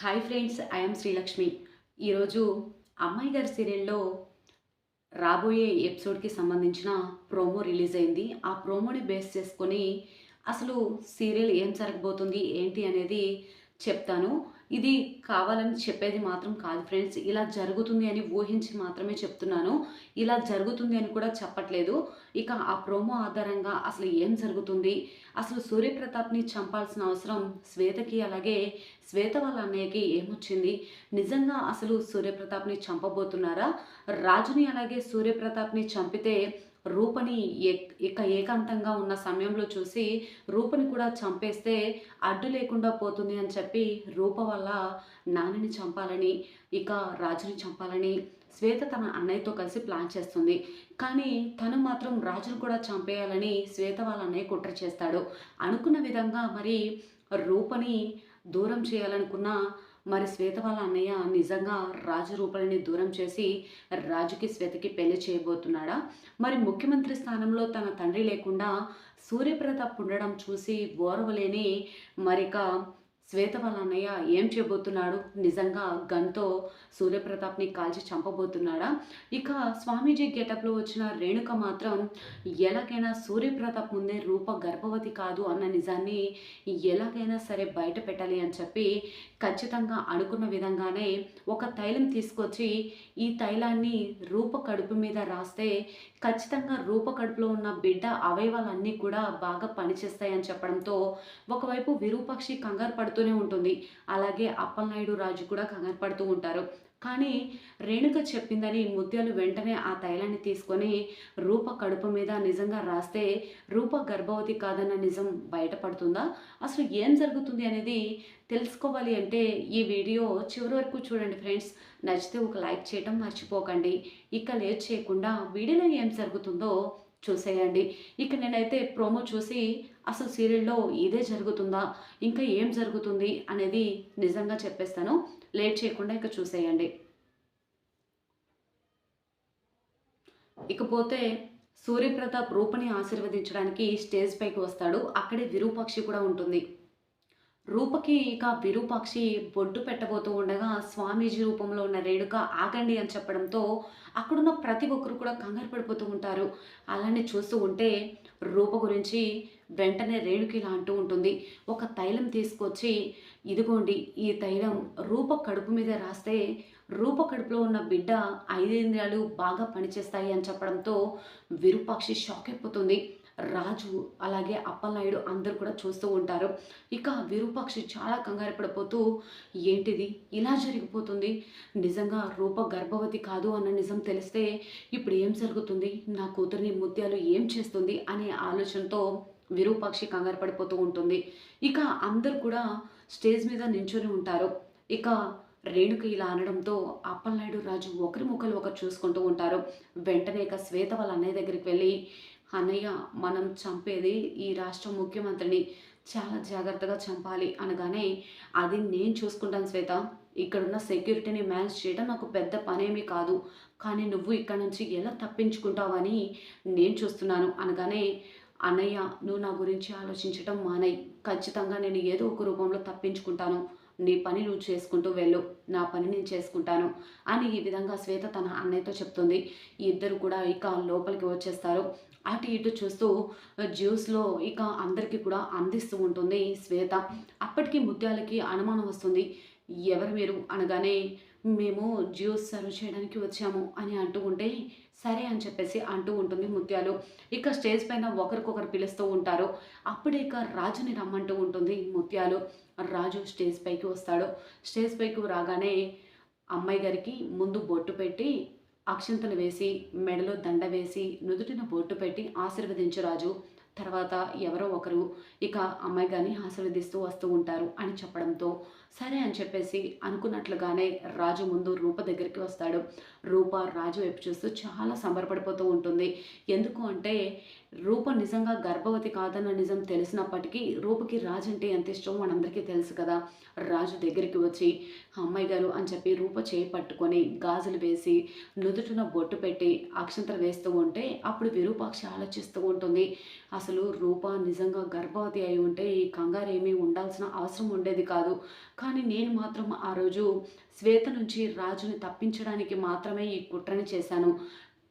Hi friends I'm Srilakshmi ఈరోజు అమ్మాయి గారి సీరియల్లో రాబోయే ఎపిసోడ్కి సంబంధించిన ప్రోమో రిలీజ్ అయింది. ఆ ప్రోమోని బేస్ చేసుకొని అసలు సీరియల్ ఏం జరగబోతుంది ఏంటి అనేది చెప్తాను. ఇది కావాలని చెప్పేది మాత్రం కాదు ఫ్రెండ్స్. ఇలా జరుగుతుంది అని ఊహించి మాత్రమే చెప్తున్నాను. ఇలా జరుగుతుంది అని కూడా చెప్పట్లేదు. ఇక ఆ ప్రోమో ఆధారంగా అసలు ఏం జరుగుతుంది? అసలు సూర్యప్రతాప్ని చంపాల్సిన అవసరం శ్వేతకి అలాగే శ్వేత వాళ్ళ అన్నయ్యకి ఏమొచ్చింది? నిజంగా అసలు సూర్యప్రతాప్ని చంపబోతున్నారా? రాజుని అలాగే సూర్యప్రతాప్ని చంపితే రూపని ఎక్- ఇక ఏకాంతంగా ఉన్న సమయంలో చూసి రూపని కూడా చంపేస్తే అడ్డు లేకుండా పోతుంది అని చెప్పి రూప వల్ల నాన్నని చంపాలని ఇక రాజుని చంపాలని శ్వేత తన అన్నయ్యతో కలిసి ప్లాన్ చేస్తుంది. కానీ తను మాత్రం రాజును కూడా చంపేయాలని శ్వేత వాళ్ళ అన్నయ్య కుట్ర చేస్తాడు. అనుకున్న విధంగా మరి రూపని దూరం చేయాలనుకున్న మరి శ్వేత వాళ్ళ అన్నయ్య నిజంగా రాజు రూపాలని దూరం చేసి రాజుకి శ్వేతకి పెళ్ళి చేయబోతున్నాడా? మరి ముఖ్యమంత్రి స్థానంలో తన తండ్రి లేకుండా సూర్యప్రతాప్ ఉండడం చూసి ఓర్వలేని మరిక శ్వేత వాళ్ళ అన్నయ్య ఏం చేయబోతున్నాడు? నిజంగా గన్తో సూర్యప్రతాప్ని కాల్చి చంపబోతున్నాడా? ఇక స్వామీజీ గెటప్లో వచ్చిన రేణుక మాత్రం ఎలాగైనా సూర్యప్రతాప్ ముందే రూప గర్భవతి కాదు అన్న నిజాన్ని ఎలాగైనా సరే బయట పెట్టాలి అని చెప్పి ఖచ్చితంగా అనుకున్న విధంగానే ఒక తైలం తీసుకొచ్చి ఈ తైలాన్ని రూప కడుపు మీద రాస్తే ఖచ్చితంగా రూప కడుపులో ఉన్న బిడ్డ అవయవాలన్నీ కూడా బాగా పనిచేస్తాయని చెప్పడంతో ఒకవైపు విరూపాక్షి కంగారు పడుతూనే ఉంటుంది. అలాగే అప్పలనాయుడు రాజు కూడా కంగారు పడుతూ ఉంటారు. కానీ రేణుక చెప్పిందని ముత్యాలు వెంటనే ఆ తైలాన్ని తీసుకొని రూప కడుపు మీద నిజంగా రాస్తే రూప గర్భవతి కాదన్న నిజం బయటపడుతుందా? అసలు ఏం జరుగుతుంది అనేది తెలుసుకోవాలి అంటే ఈ వీడియో చివరి వరకు చూడండి ఫ్రెండ్స్. నచ్చితే ఒక లైక్ చేయటం మర్చిపోకండి. ఇక లేట్ చేయకుండా వీడియోలో ఏం జరుగుతుందో చూసేయండి. ఇక నేనైతే ప్రోమో చూసి అసలు సీరియల్లో ఇదే జరుగుతుందా ఇంకా ఏం జరుగుతుంది అనేది నిజంగా చెప్పేస్తాను. లేట్ చేయకుండా ఇక చూసేయండి. ఇకపోతే సూర్యప్రతాప్ రూపని ఆశీర్వదించడానికి స్టేజ్ పైకి వస్తాడు. అక్కడే విరూపాక్షి కూడా ఉంటుంది. రూపకి ఇక విరూపాక్షి బొడ్డు పెట్టబోతూ ఉండగా స్వామీజీ రూపంలో ఉన్న రేణుక ఆగండి అని చెప్పడంతో అక్కడున్న ప్రతి ఒక్కరు కూడా కంగారు పడిపోతూ ఉంటారు. అలానే చూస్తూ ఉంటే రూప గురించి వెంటనే రేణుకి ఇలా అంటూ ఉంటుంది. ఒక తైలం తీసుకొచ్చి ఇదిగోండి ఈ తైలం రూప కడుపు మీద రాస్తే రూప కడుపులో ఉన్న బిడ్డ ఐదేంద్రియాలు బాగా పనిచేస్తాయి అని చెప్పడంతో విరూపాక్షి షాక్ అయిపోతుంది. రాజు అలాగే అప్పలనాయుడు అందరూ కూడా చూస్తూ ఉంటారు. ఇక విరూపాక్షి చాలా కంగారు పడిపోతూ ఏంటిది? ఇలా జరిగిపోతుంది? నిజంగా రూప గర్భవతి కాదు అన్న నిజం తెలిస్తే ఇప్పుడు ఏం జరుగుతుంది? నా కూతురిని ముత్యాలు ఏం చేస్తుంది? అనే ఆలోచనతో విరూపాక్షి కంగారు పడిపోతూ ఉంటుంది. ఇక అందరు కూడా స్టేజ్ మీద నించొని ఉంటారు. ఇక రేణుక ఇలా అనడంతో అప్పలనాయుడు రాజు ఒకరి ముఖలు ఒకరు చూసుకుంటూ ఉంటారు. వెంటనే ఇక శ్వేత వాళ్ళ అన్నయ్య దగ్గరికి వెళ్ళి అన్నయ్య మనం చంపేది ఈ రాష్ట్ర ముఖ్యమంత్రిని చాలా జాగ్రత్తగా చంపాలి అనగానే అది నేను చూసుకుంటాను శ్వేత. ఇక్కడున్న సెక్యూరిటీని మేనేజ్ చేయడం నాకు పెద్ద పనేమీ కాదు. కానీ నువ్వు ఇక్కడ నుంచి ఎలా తప్పించుకుంటావని నేను చూస్తున్నాను అనగానే అన్నయ్య నువ్వు నా గురించి ఆలోచించటం మానయ్. ఖచ్చితంగా నేను ఏదో ఒక రూపంలో తప్పించుకుంటాను. నీ పని నువ్వు చేసుకుంటూ వెళ్ళు. నా పని నేను చేసుకుంటాను అని ఈ విధంగా శ్వేత తన అన్నయ్యతో చెప్తుంది. ఇద్దరు కూడా ఇక లోపలికి వచ్చేస్తారు. అటు ఇటు చూస్తూ జ్యూస్లో ఇక అందరికీ కూడా అందిస్తూ ఉంటుంది శ్వేత. అప్పటికి ముత్యాలకి అనుమానం వస్తుంది. ఎవరు మీరు? అనగానే మేము జ్యూస్ సర్వ్ చేయడానికి వచ్చాము అని అంటూ ఉంటే సరే అని చెప్పేసి అంటూ ఉంటుంది ముత్యాలు. ఇక స్టేజ్ పైన ఒకరికొకరు పిలుస్తూ ఉంటారు. అప్పుడే ఇక రాజుని రమ్మంటూ ఉంటుంది ముత్యాలు. రాజు స్టేజ్ పైకి వస్తాడు. స్టేజ్ పైకి రాగానే అమ్మాయి గారికి ముందు బొట్టు పెట్టి అక్షంతలు వేసి మెడలో దండ వేసి నుదుటిన బొట్టు పెట్టి ఆశీర్వదించు రాజు. తర్వాత ఎవరో ఒకరు ఇక అమ్మాయి గారిని ఆశీర్వదిస్తూ వస్తూ ఉంటారు అని చెప్పడంతో సరే అని చెప్పేసి అనుకున్నట్లుగానే రాజు ముందు రూప దగ్గరికి వస్తాడు. రూప రాజు వైపు చూస్తూ చాలా సంబరపడిపోతూ ఉంటుంది. ఎందుకు అంటే రూప నిజంగా గర్భవతి కాదన్న నిజం తెలిసినప్పటికీ రూపకి రాజు అంటే ఎంత ఇష్టం మనందరికీ తెలుసు కదా. రాజు దగ్గరికి వచ్చి అమ్మాయి గారు అని చెప్పి రూప చేయి పట్టుకొని గాజులు వేసి నుదుటిన బొట్టు పెట్టి అక్షంతర వేస్తూ ఉంటే అప్పుడు విరూపాక్షి ఆలోచిస్తూ ఉంటుంది. అసలు రూప నిజంగా గర్భవతి అయి ఉంటే ఈ కంగారు ఏమీ ఉండాల్సిన అవసరం ఉండేది కాదు. కానీ నేను మాత్రం ఆ రోజు శ్వేత నుంచి రాజుని తప్పించడానికి మాత్రమే ఈ కుట్రని చేశాను.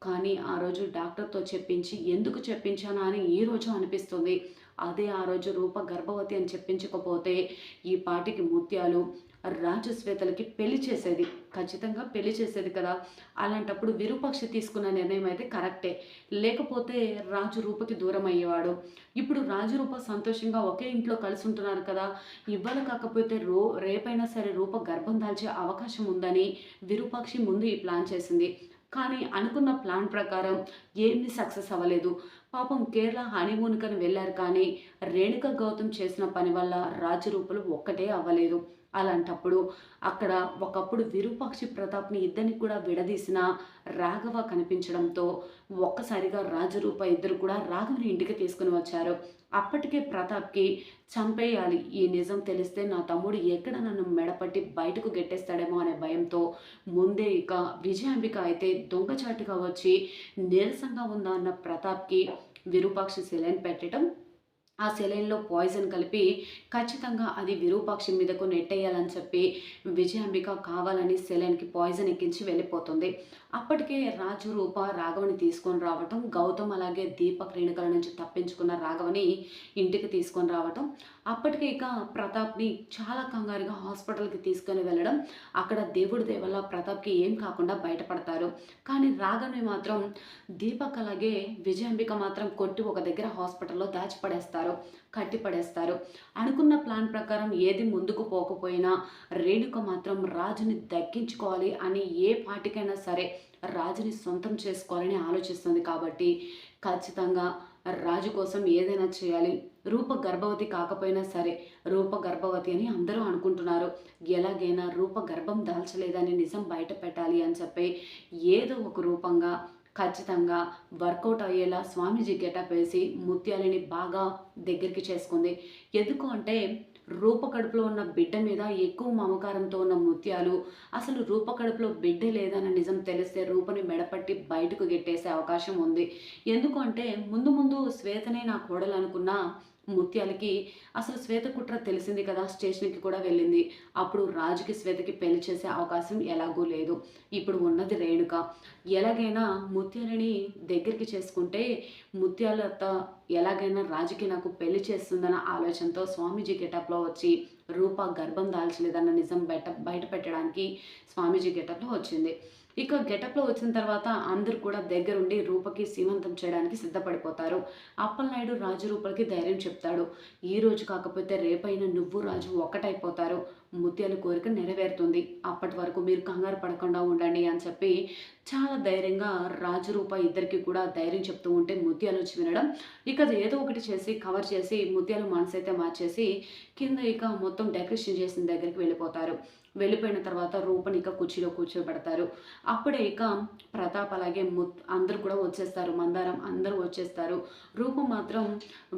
కానీ ఆ రోజు డాక్టర్తో చెప్పించి ఎందుకు చెప్పించానా అని ఈ రోజు అనిపిస్తుంది. అదే ఆ రోజు రూప గర్భవతి అని చెప్పించకపోతే ఈ పాటికి ముత్యాలు రాజశ్వేతలకి పెళ్ళి చేసేది. ఖచ్చితంగా పెళ్ళి చేసేది కదా. అలాంటప్పుడు విరూపాక్ష తీసుకున్న నిర్ణయం అయితే కరెక్టే. లేకపోతే రాజు రూపకి దూరం అయ్యేవాడు. ఇప్పుడు రాజు రూప సంతోషంగా ఒకే ఇంట్లో కలిసి ఉంటున్నారు కదా. ఇవ్వాలి కాకపోతే రో రేపైనా సరే రూప గర్భం దాల్చే అవకాశం ఉందని విరూపాక్షి ముందు ఈ ప్లాన్ చేసింది. కానీ అనుకున్న ప్లాన్ ప్రకారం ఏమీ సక్సెస్ అవ్వలేదు. పాపం కేరళ హనీమూన్కని వెళ్ళారు కానీ రేణుక గౌతమ్ చేసిన పని వల్ల రాజరూపులు ఒక్కటే అవ్వలేదు. అలాంటప్పుడు అక్కడ ఒకప్పుడు విరూపాక్షి ప్రతాప్ని ఇద్దరిని కూడా విడదీసిన రాఘవ కనిపించడంతో ఒక్కసారిగా రాజరూప ఇద్దరు కూడా రాఘవని ఇంటికి తీసుకుని వచ్చారు. అప్పటికే ప్రతాప్కి చంపేయాలి ఈ నిజం తెలిస్తే నా తమ్ముడు ఎక్కడ నన్ను మెడపట్టి బయటకు గెట్టేస్తాడేమో అనే భయంతో ముందే ఇక విజయాంబిక అయితే దొంగచాటుగా వచ్చి నీరసంగా ఉందా అన్న ప్రతాప్కి విరూపాక్షి సెలైన్ పెట్టడం ఆ సెలైన్లో పాయిజన్ కలిపి ఖచ్చితంగా అది విరూపాక్షి మీదకు నెట్టేయాలని చెప్పి విజయాంబిక కావాలని సెలైన్కి పాయిజన్ ఎక్కించి వెళ్ళిపోతుంది. అప్పటికే రాజు రూప రాఘవని తీసుకొని రావటం గౌతమ్ అలాగే దీపక్ రేణుకల నుంచి తప్పించుకున్న రాఘవని ఇంటికి తీసుకొని రావటం అప్పటికే ఇక ప్రతాప్ని చాలా కంగారుగా హాస్పిటల్కి తీసుకొని వెళ్ళడం అక్కడ దేవుడి దేవల్ల ప్రతాప్కి ఏం కాకుండా బయటపడతారు. కానీ రాఘవని మాత్రం దీపక్ అలాగే విజయాంబిక మాత్రం కొట్టి ఒక దగ్గర హాస్పిటల్లో దాచిపడేస్తారు కట్టిపడేస్తారు. అనుకున్న ప్లాన్ ప్రకారం ఏది ముందుకు పోకపోయినా రేణుక మాత్రం రాజుని దక్కించుకోవాలి అని ఏ పాటికైనా సరే రాజుని సొంతం చేసుకోవాలని ఆలోచిస్తుంది కాబట్టి ఖచ్చితంగా రాజు కోసం ఏదైనా చేయాలి. రూప గర్భవతి కాకపోయినా సరే రూప గర్భవతి అని అందరూ అనుకుంటున్నారు. ఎలాగైనా రూప గర్భం దాల్చలేదని నిజం బయట పెట్టాలి అని చెప్పి ఏదో ఒక రూపంగా ఖచ్చితంగా వర్కౌట్ అయ్యేలా స్వామీజీ గెటప్ వేసి ముత్యాలని బాగా దగ్గరికి చేసుకుంది. ఎందుకు అంటే రూపకడుపులో ఉన్న బిడ్డ మీద ఎక్కువ మమకారంతో ఉన్న ముత్యాలు. అసలు రూపకడుపులో బిడ్డే బిడ్డ లేదన్న నిజం తెలిస్తే రూపని మెడపట్టి బయటకు గెట్టేసే అవకాశం ఉంది. ఎందుకంటే ముందు ముందు శ్వేతనే నా కోడలు అనుకున్నా ముత్యాలకి అసలు శ్వేత కుట్ర తెలిసింది కదా స్టేషన్కి కూడా వెళ్ళింది. అప్పుడు రాజుకి శ్వేతకి పెళ్ళి చేసే అవకాశం ఎలాగూ లేదు. ఇప్పుడు ఉన్నది రేణుక. ఎలాగైనా ముత్యాలని దగ్గరికి చేసుకుంటే ముత్యాలత ఎలాగైనా రాజుకి నాకు పెళ్ళి చేస్తుందన్న ఆలోచనతో స్వామీజీ గెటప్లో వచ్చి రూప గర్భం దాల్చలేదన్న నిజం బయట బయట పెట్టడానికి స్వామీజీ గెటప్లో వచ్చింది. ఇక గెటప్లో వచ్చిన తర్వాత అందరూ కూడా దగ్గరుండి రూపకి సీమంతం చేయడానికి సిద్ధపడిపోతారు. అప్పలనాయుడు రాజు రూపలకి ధైర్యం చెప్తాడు. ఈ రోజు కాకపోతే రేపైనా నువ్వు రాజు ఒక్కటైపోతారు. ముత్యాల కోరిక నెరవేరుతుంది. అప్పటి వరకు మీరు కంగారు పడకుండా ఉండండి అని చెప్పి చాలా ధైర్యంగా రాజు రూప ఇద్దరికి కూడా ధైర్యం చెప్తూ ఉంటే ముత్యాలు వచ్చి వినడం ఇక ఏదో ఒకటి చేసి కవర్ చేసి ముత్యాలు మనసైతే మార్చేసి కింద ఇక మొత్తం డెకరేషన్ చేసిన దగ్గరికి వెళ్ళిపోతారు. వెళ్ళిపోయిన తర్వాత రూపని ఇక కుర్చీలో కూర్చోబెడతారు. అప్పుడే ఇక ప్రతాప్ అలాగే ముత్ అందరూ కూడా వచ్చేస్తారు. మందారం అందరూ వచ్చేస్తారు. రూపం మాత్రం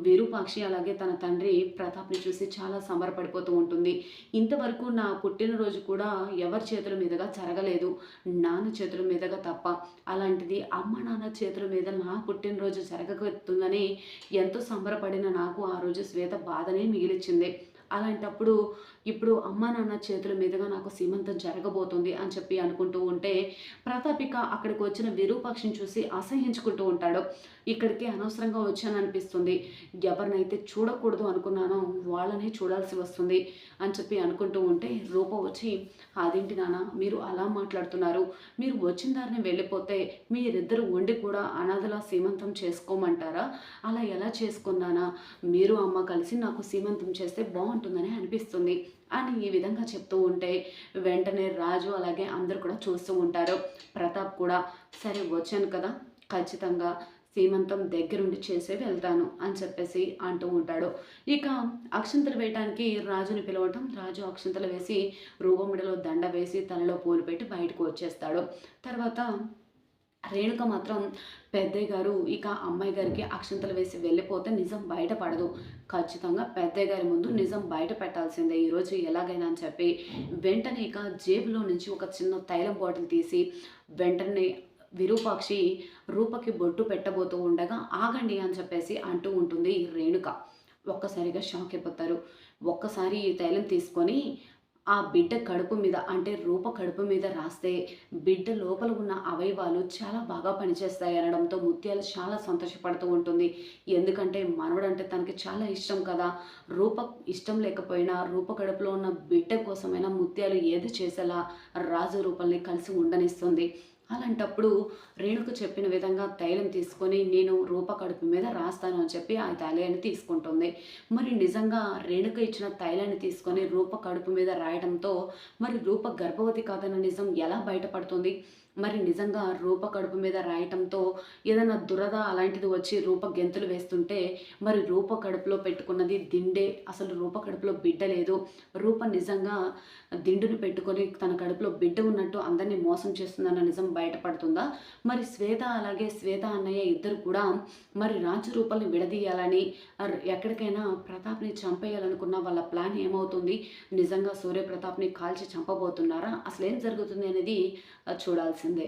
విరూపాక్షి అలాగే తన తండ్రి ప్రతాప్ని చూసి చాలా సంబరపడిపోతూ ఉంటుంది. ఇంతవరకు నా పుట్టినరోజు కూడా ఎవరి చేతుల మీదుగా జరగలేదు. నాన్న చేతుల మీదుగా తప్ప అలాంటిది అమ్మ నాన్న చేతుల మీద నా పుట్టినరోజు జరగకపోతుందని ఎంతో సంబరపడిన నాకు ఆ రోజు శ్వేత బాధనే మిగిలిచ్చింది. అలాంటప్పుడు ఇప్పుడు అమ్మ నాన్న చేతుల మీదుగా నాకు సీమంతం జరగబోతుంది అని చెప్పి అనుకుంటూ ఉంటే ప్రతాపిక అక్కడికి వచ్చిన విరూపాక్షిని చూసి అసహించుకుంటూ ఉంటాడు. ఇక్కడికి అనవసరంగా వచ్చాననిపిస్తుంది. ఎవరినైతే చూడకూడదు అనుకున్నానో వాళ్ళనే చూడాల్సి వస్తుంది అని చెప్పి అనుకుంటూ ఉంటే రూప వచ్చి అదేంటి నాన్న మీరు అలా మాట్లాడుతున్నారు. మీరు వచ్చిన దారిని వెళ్ళిపోతే మీరిద్దరు ఉండి కూడా అనాథలా సీమంతం చేసుకోమంటారా? అలా ఎలా చేసుకున్నానా? మీరు అమ్మ కలిసి నాకు సీమంతం చేస్తే బాగుంటుంది ఉంటుందని అనిపిస్తుంది. అని ఈ విధంగా చెప్తూ ఉంటే వెంటనే రాజు అలాగే అందరు కూడా చూస్తూ ఉంటారు. ప్రతాప్ కూడా సరే వచ్చాను కదా ఖచ్చితంగా సీమంతం దగ్గరుండి చేసే వెళ్తాను అని చెప్పేసి అంటూ ఉంటాడు. ఇక అక్షంతలు వేయటానికి రాజుని పిలవటం రాజు అక్షంతలు వేసి రూపమిడలో దండ వేసి తలలో పూలు పెట్టి బయటకు వచ్చేస్తాడు. తర్వాత రేణుక మాత్రం పెద్దయ్య గారు ఇక అమ్మాయి గారికి అక్షంతలు వేసి వెళ్ళిపోతే నిజం బయటపడదు. ఖచ్చితంగా పెద్దయ్య గారి ముందు నిజం బయట పెట్టాల్సిందే. ఈరోజు ఎలాగైనా అని చెప్పి వెంటనే ఇక జేబులో నుంచి ఒక చిన్న తైలం బాటిల్ తీసి వెంటనే విరూపాక్షి రూపకి బొట్టు పెట్టబోతూ ఉండగా ఆగండి అని చెప్పేసి అంటూ ఉంటుంది రేణుక. ఒక్కసారిగా షాక్ అయిపోతారు. ఒక్కసారి ఈ తైలం తీసుకొని ఆ బిడ్డ కడుపు మీద అంటే రూప కడుపు మీద రాస్తే బిడ్డ లోపల ఉన్న అవయవాలు చాలా బాగా పనిచేస్తాయి అనడంతో ముత్యాలు చాలా సంతోషపడుతూ ఉంటుంది. ఎందుకంటే మనవడంటే తనకి చాలా ఇష్టం కదా. రూప ఇష్టం లేకపోయినా రూప కడుపులో ఉన్న బిడ్డ కోసమైనా ముత్యాలు ఏది చేసేలా రాజు రూపల్ని కలిసి ఉండనిస్తుంది. అలాంటప్పుడు రేణుకు చెప్పిన విధంగా తైలం తీసుకొని నేను రూప కడుపు మీద రాస్తాను అని చెప్పి ఆ తైలాన్ని తీసుకుంటుంది. మరి నిజంగా రేణుక ఇచ్చిన తైలాన్ని తీసుకొని రూప కడుపు మీద రాయడంతో మరి రూప గర్భవతి కాదన్న నిజం ఎలా బయటపడుతుంది? మరి నిజంగా రూప కడుపు మీద రాయటంతో ఏదైనా దురద అలాంటిది వచ్చి రూప గెంతులు వేస్తుంటే మరి రూప కడుపులో పెట్టుకున్నది దిండే. అసలు రూప కడుపులో బిడ్డ లేదు. రూప నిజంగా దిండును పెట్టుకొని తన కడుపులో బిడ్డ ఉన్నట్టు అందరినీ మోసం చేస్తుందన్న నిజం బయటపడుతుందా? మరి శ్వేత అలాగే శ్వేత అన్నయ్య ఇద్దరు కూడా మరి రాజు రూపాల్ని విడదీయాలని ఎక్కడికైనా ప్రతాప్ని చంపేయాలనుకున్న వాళ్ళ ప్లాన్ ఏమవుతుంది? నిజంగా సూర్యప్రతాప్ని కాల్చి చంపబోతున్నారా? అసలు ఏం జరుగుతుంది అనేది చూడాల్సి പച്ചൻ്റെ